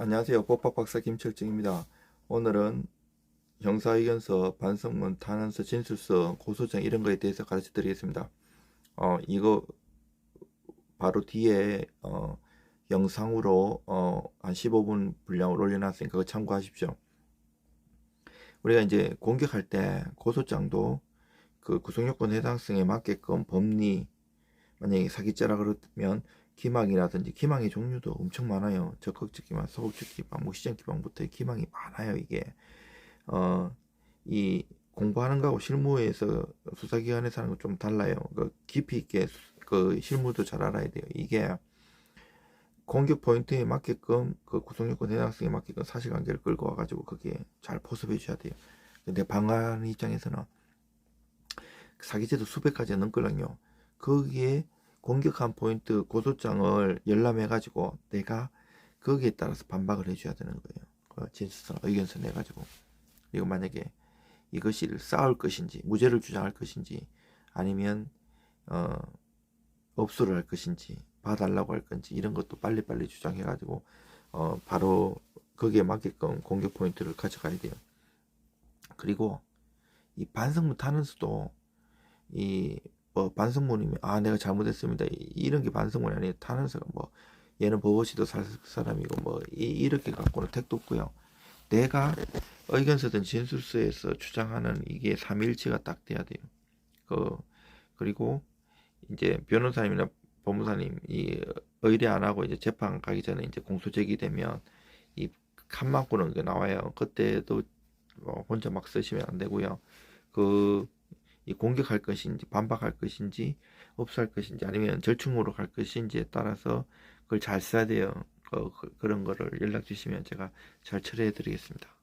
안녕하세요. 법학 박사 김철정입니다. 오늘은 형사의견서, 반성문, 탄원서, 진술서, 고소장 이런 거에 대해서 가르쳐 드리겠습니다. 어, 이거 바로 뒤에 어, 영상으로 어, 한 15분 분량을 올려놨으니까 그거 참고하십시오. 우리가 이제 공격할 때 고소장도 그 구속요건 해당성에 맞게끔 법리 만약에 사기죄라 그러면 기망이라든지 기망의 종류도 엄청 많아요. 적극적 기망, 소극적 기망, 무시적 기망부터 기망이 많아요. 이게 어 이 공부하는 거하고 실무에서 수사기관에서 하는 거좀 달라요. 그 깊이 있게 수- 그 실무도 잘 알아야 돼요. 이게 공격 포인트에 맞게끔 그 구속요건 해당성에 맞게끔 사실관계를 끌고 와가지고 거기에 잘 포섭해 줘야 돼요. 근데 방어하는 입장에서는 사기죄도 수백 가지가 넘거든요. 거기에 공격한 포인트 고소장을 열람해가지고 내가 거기에 따라서 반박을 해줘야 되는 거예요. 그 진술서 의견서 내가지고 그리고 만약에 이것이 싸울 것인지 무죄를 주장할 것인지 아니면 어 업소를 할 것인지 봐달라고 할 건지 이런 것도 빨리빨리 주장해가지고 어 바로 거기에 맞게끔 공격 포인트를 가져가야 돼요. 그리고 이 반성문 타는 수도 이 뭐 반성문이면 아 내가 잘못했습니다. 이- 이런 게 반성문이 아니에요. 타는서가 뭐 얘는 버거시도 살 사람이고 뭐 이, 이렇게 갖고는 택도 없고요. 내가 의견서든 진술서에서 주장하는 이게 삼일치가 딱 돼야 돼요. 그 그리고 이제 변호사님이나 법무사님 이 의뢰 안 하고 이제 재판 가기 전에 이제 공소 제기되면 이 칸막고는 게 나와요. 그때도 뭐 혼자 막 쓰시면 안 되고요. 그이 공격할 것인지 반박할 것인지 없할 것인지 아니면 절충으로 갈 것인지에 따라서 그걸 잘 써야 돼요. 그, 그, 그런 거를 연락 주시면 제가 잘 처리해 드리겠습니다.